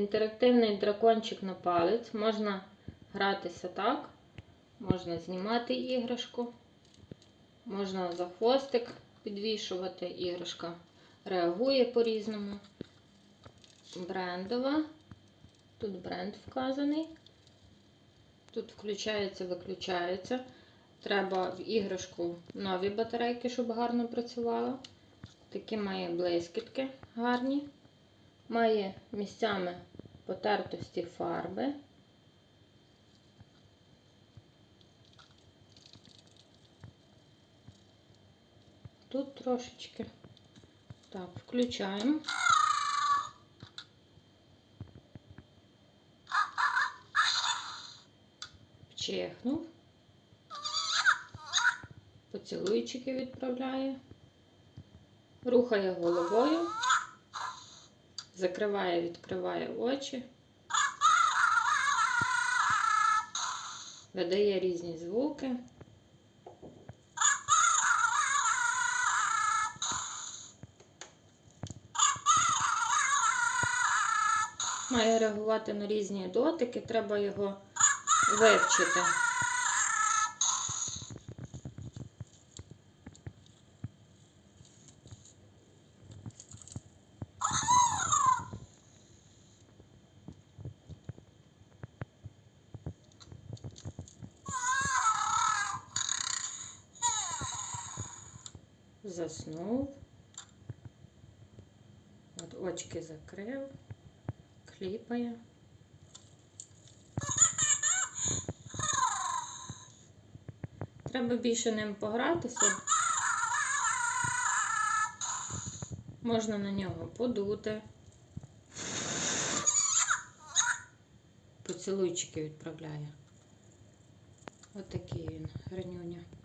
інтерактивний дракончик на палець. Можна гратися так, можна знімати іграшку, можна за хвостик підвішувати. Іграшка реагує по-різному. Брендова. Тут бренд вказаний. Тут включається, виключається. Треба в іграшку нові батарейки, щоб гарно працювала. Такі має блискітки гарні. Має місцями потертості фарби. Тут трошечки. Так, включаємо. Чихнув. Поцілуйчики відправляє. Рухає головою. Закриває, відкриває очі. Видає різні звуки. Має реагувати на різні дотики, треба його вивчити. Заснув. От очки закрив, кліпає. Треба більше ним погратися. Можна на нього подути. Поцілуйчики відправляє. Отакий він гарнюнький.